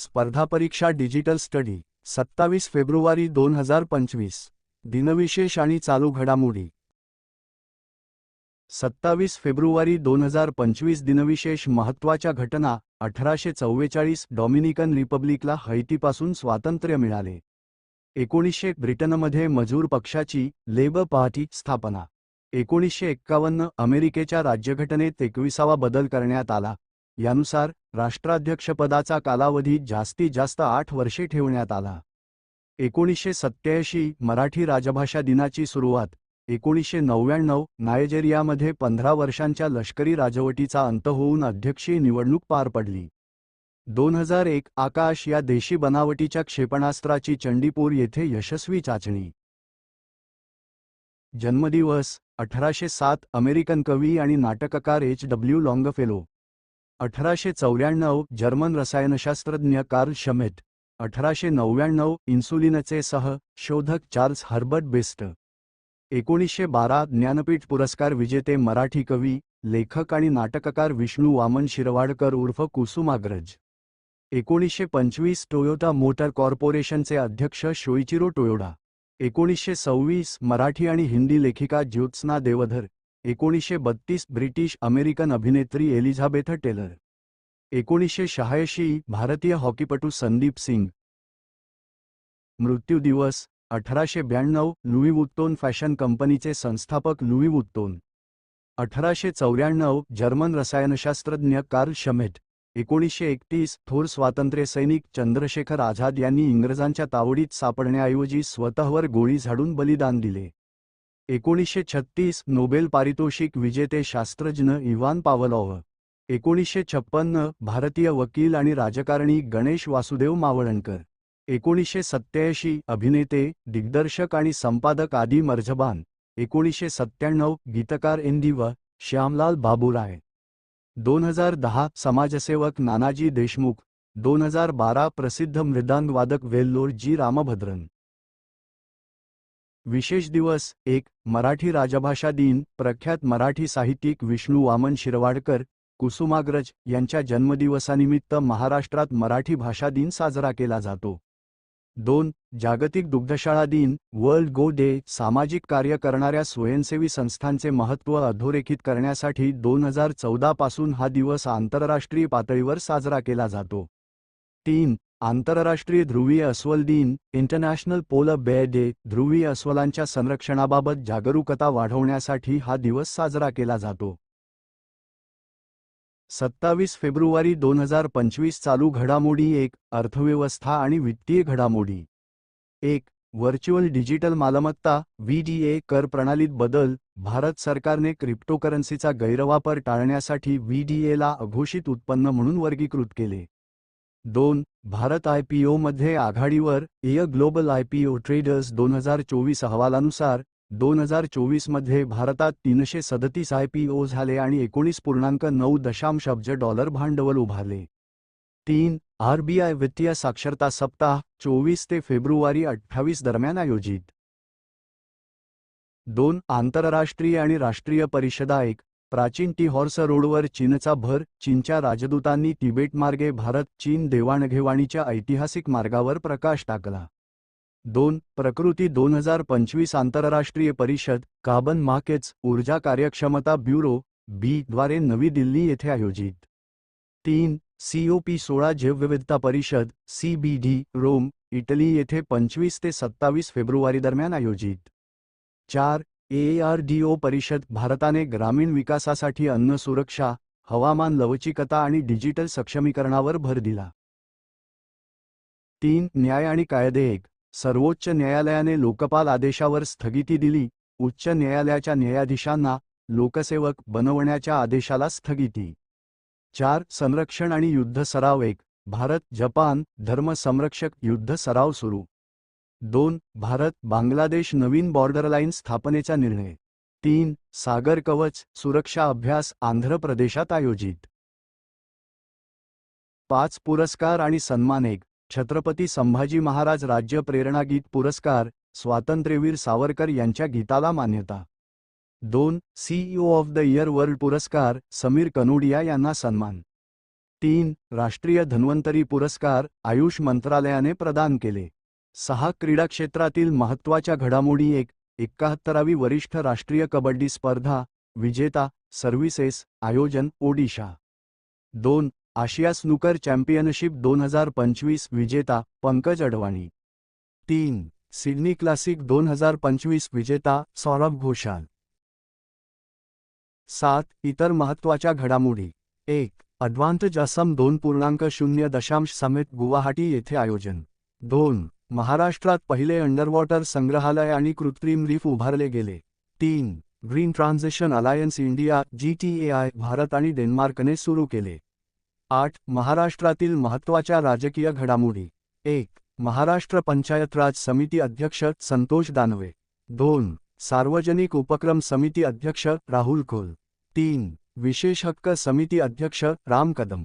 स्पर्धा परीक्षा digital study सत्तावीस फेब्रुवारी दोन हजार पंचवीस दिनविशेष आणि चालू घडामोडी. सत्तावीस फेब्रुवारी दोन हजार पंचवीस दिनविशेष महत्त्वाच्या घटना अठराशे चव्वेचाळीस डॉमिनिकन रिपब्लिकला हैतीपासून स्वातंत्र्य मिळाले. एकोणीसशे ब्रिटनमध्ये मजूर पक्षाची लेबर पार्टी स्थापना. एकोणीसशे एक्कावन्न अमेरिकेच्या राज्यघटनेत एकविसावा बदल करण्यात आला. यानुसार राष्ट्राध्यक्षपदाचा कालावधी जास्तीत जास्त आठ वर्षे ठेवण्यात आला. एकोणीसशे सत्त्याऐंशी मराठी राजभाषा दिनाची सुरुवात एकोणीसशे नव्याण्णव नायजेरियामध्ये पंधरा वर्षांच्या लष्करी राजवटीचा अंत होऊन अध्यक्षीय निवडणूक पार पडली. दोन हजार एक आकाश या देशी बनावटीच्या क्षेपणास्त्राची चंडीपूर येथे यशस्वी चाचणी. जन्मदिवस अठराशे सात अमेरिकन कवी आणि नाटककार एच डब्ल्यू लॉंगफेलो. अठराशे चौऱ्याण्णव जर्मन रसायनशास्त्रज्ञ कार्ल शमेट अठराशे नव्याण्णव इन्सुलिनचे सह शोधक चार्ल्स हर्बर्ट बेस्ट. एकोणीसशे बारा ज्ञानपीठ पुरस्कार विजेते मराठी कवी लेखक आणि नाटककार विष्णू वामन शिरवाडकर उर्फ कुसुमाग्रज. एकोणीसशे पंचवीस टोयोटा मोटर कॉर्पोरेशनचे अध्यक्ष शोईचिरो टोयोडा. एकोणीसशे सव्वीस मराठी आणि हिंदी लेखिका ज्योत्स्ना देवधर. एकोणीसशे बत्तीस ब्रिटिश अमेरिकन अभिनेत्री एलिझाबेथ टेलर. एकोणीसशे शहाऐंशी भारतीय हॉकीपटू संदीप सिंग. मृत्यू दिवस अठराशे ब्याण्णव लुई वुत्तोन फॅशन कंपनीचे संस्थापक लुई वुत्तोन. अठराशे चौऱ्याण्णव जर्मन रसायनशास्त्रज्ञ कार्ल शमेट एकोणीसशे एकतीस थोर स्वातंत्र्य सैनिक चंद्रशेखर आझाद यांनी इंग्रजांच्या तावडीत सापडण्याऐवजी स्वतःवर गोळी झाडून बलिदान दिले. एकोणीसशे छत्तीस नोबेल पारितोषिक विजेते शास्त्रज्ञ इव्हान पावलॉव एकोणीसशे छप्पन्न भारतीय वकील आणि राजकारणी गणेश वासुदेव मावळणकर. एकोणीसशे सत्त्याऐंशी अभिनेते दिग्दर्शक आणि संपादक आदी मर्झबान एकोणीसशे सत्त्याण्णव गीतकार एंदिव श्यामलाल बाबूराय. दोन हजार दहा समाजसेवक नानाजी देशमुख. दोन हजार बारा प्रसिद्ध मृदांगवादक वेल्लोर जी. रामभद्रन. विशेष दिवस एक मराठी राजभाषा दिन प्रख्यात मराठी साहित्यिक विष्णू वामन शिरवाडकर कुसुमाग्रज यांच्या जन्मदिवसानिमित्त महाराष्ट्रात मराठी भाषा दिन साजरा केला जातो. दोन जागतिक दुग्धशाळा दिन वर्ल्ड गो डे सामाजिक कार्य करणाऱ्या स्वयंसेवी संस्थांचे महत्त्व अधोरेखित करण्यासाठी दोन हजार चौदा पासून हा दिवस आंतरराष्ट्रीय पातळीवर साजरा केला जातो. तीन आंतरराष्ट्रीय ध्रुवीय अस्वल दिन इंटरनॅशनल पोलर बेअर डे ध्रुवीय अस्वलांच्या संरक्षणाबाबत जागरूकता वाढवण्यासाठी हा दिवस साजरा केला जातो. सत्तावीस फेब्रुवारी दोन हजार पंचवीस चालू घडामोडी एक अर्थव्यवस्था आणि वित्तीय घडामोडी. एक व्हर्च्युअल डिजिटल मालमत्ता व्हीडीए कर प्रणालीत बदल भारत सरकारने क्रिप्टोकरन्सीचा गैरवापर टाळण्यासाठी व्हीडीएला अघोषित उत्पन्न म्हणून वर्गीकृत केले. दोन भारत आयपीओमध्ये आघाडीवर एय ग्लोबल आयपीओ ट्रेडर्स दोन हजार चोवीस अहवालानुसार दोन हजार चोवीसमध्ये भारतात तीनशे सदतीस आयपीओ झाले आणि एकोणीस पूर्णांक नऊ दशांश अब्ज डॉलर भांडवल उभारले. तीन आरबीआय वित्तीय साक्षरता सप्ताह चोवीस ते फेब्रुवारी अठ्ठावीस दरम्यान आयोजित. दोन आंतरराष्ट्रीय आणि राष्ट्रीय परिषदा एक प्राचीन टी हॉर्स रोडवर चीनचा भर चीनच्या राजदूतांनी तिबेटमार्गे भारत चीन देवाणघेवाणीच्या ऐतिहासिक मार्गावर प्रकाश टाकला. दोन प्रकृती दोन हजार पंचवीस आंतरराष्ट्रीय परिषद काबन माकेच ऊर्जा कार्यक्षमता ब्युरो बी द्वारे नवी दिल्ली येथे आयोजित. तीन सीओपी सोळा जैवविविधता परिषद सीबीडी रोम इटली येथे पंचवीस ते सत्तावीस फेब्रुवारी दरम्यान आयोजित. चार एआरडीओ परिषद भारताने ग्रामीण विकासासाठी अन्न सुरक्षा हवामान लवचिकता आणि डिजिटल सक्षमीकरणावर भर दिला. तीन न्याय आणि कायदे एक. सर्वोच्च न्यायालयाने लोकपाल आदेशावर स्थगिती दिली. उच्च न्यायालयाच्या न्यायाधीशांना लोकसेवक बनवण्याच्या आदेशाला स्थगिती. चार संरक्षण आणि युद्ध सराव एक. भारत जपान धर्म संरक्षक युद्ध सराव सुरू. दोन भारत बांगलादेश नवीन बॉर्डरलाईन स्थापनेचा निर्णय. तीन सागर कवच सुरक्षा अभ्यास आंध्र प्रदेशात आयोजित. पाच पुरस्कार आणि सन्मान एक छत्रपती संभाजी महाराज राज्य प्रेरणा गीत पुरस्कार स्वातंत्र्यवीर सावरकर यांच्या गीताला मान्यता. दोन CEO of the year world पुरस्कार समीर कनोडिया यांना सन्मान. तीन राष्ट्रीय धन्वंतरी पुरस्कार आयुष मंत्रालयाने प्रदान केले. सहा क्रीडा क्षेत्रातील महत्त्वाच्या घडामोडी एक एकाहत्तरावी वरिष्ठ राष्ट्रीय कबड्डी स्पर्धा विजेता सर्व्हिसेस आयोजन ओडिशा. दोन आशिया स्नूकर चॅम्पियनशिप दोन हजार पंचवीस विजेता पंकज अडवाणी. तीन सिडनी क्लासिक दोन हजार पंचवीस विजेता सौरभ घोषाल. सात इतर महत्त्वाच्या घडामोडी. एक अद्वांत असम दोन पूर्णांक शून्य दशांश समेत गुवाहाटी येथे आयोजन. दोन महाराष्ट्रात पहिले अंडरवॉटर संग्रहालय आणि कृत्रिम रीफ उभारले गेले. तीन green transition alliance India GTAI Bharat आणि डेन्मार्कने सुरू केले. आठ महाराष्ट्रातील महत्त्वाच्या राजकीय घडामोडी. एक महाराष्ट्र पंचायत राज समिती अध्यक्ष संतोष दानवे. दोन सार्वजनिक उपक्रम समिती अध्यक्ष राहुल खोल. तीन विशेष हक्क समिती अध्यक्ष राम कदम.